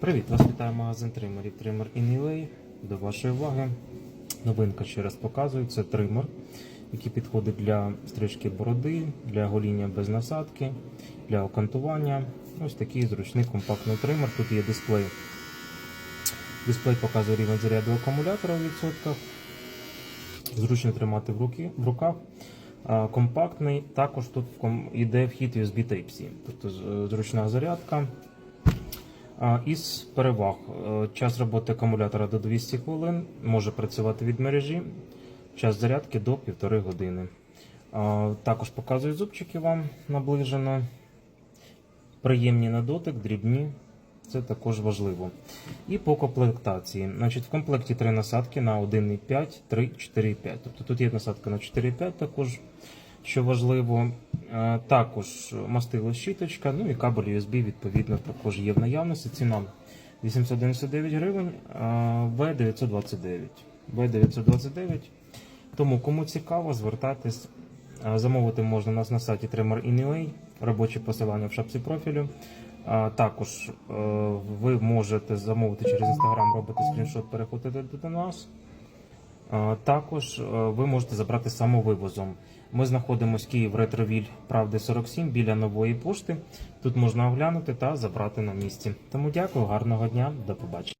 Привіт! Вас вітає магазин тримерів Тример Inilay. До вашої уваги. Новинка ще раз показую. Це тример, який підходить для стрижки бороди, для гоління без насадки, для окантування. Ось такий зручний компактний тример. Тут є дисплей. Дисплей показує рівень заряду акумулятора у відсотках. Зручно тримати в, руки, в руках. Компактний. Також тут йде вхід USB Type-C, тобто зручна зарядка. Із переваг Е, час роботи акумулятора до 200 хвилин, може працювати від мережі, час зарядки до 1,5 години. Також показую зубчики вам наближено. Приємні на дотик, дрібні. Це також важливо. І по комплектації. Значить, в комплекті три насадки на 1,5, 3, 4,5. Тобто тут є насадка на 4,5 також, що важливо. Е, Також мастило щіточка, ну і кабель USB відповідно також є в наявності. Ціна 899 гривень, В929. В929. Тому кому цікаво, звертайтесь. Е, Замовити можна у нас на сайті Tremor Inilay, робоче посилання в шапці профілю. Також е, ви можете замовити через Instagram, робити скріншот, переходити до нас. А, Також е, ви можете забрати самовивозом. Ми знаходимося Київ Ретровіль Правди 47 біля нової пошти. Тут можна оглянути та забрати на місці. Тому дякую, гарного дня, до побачення.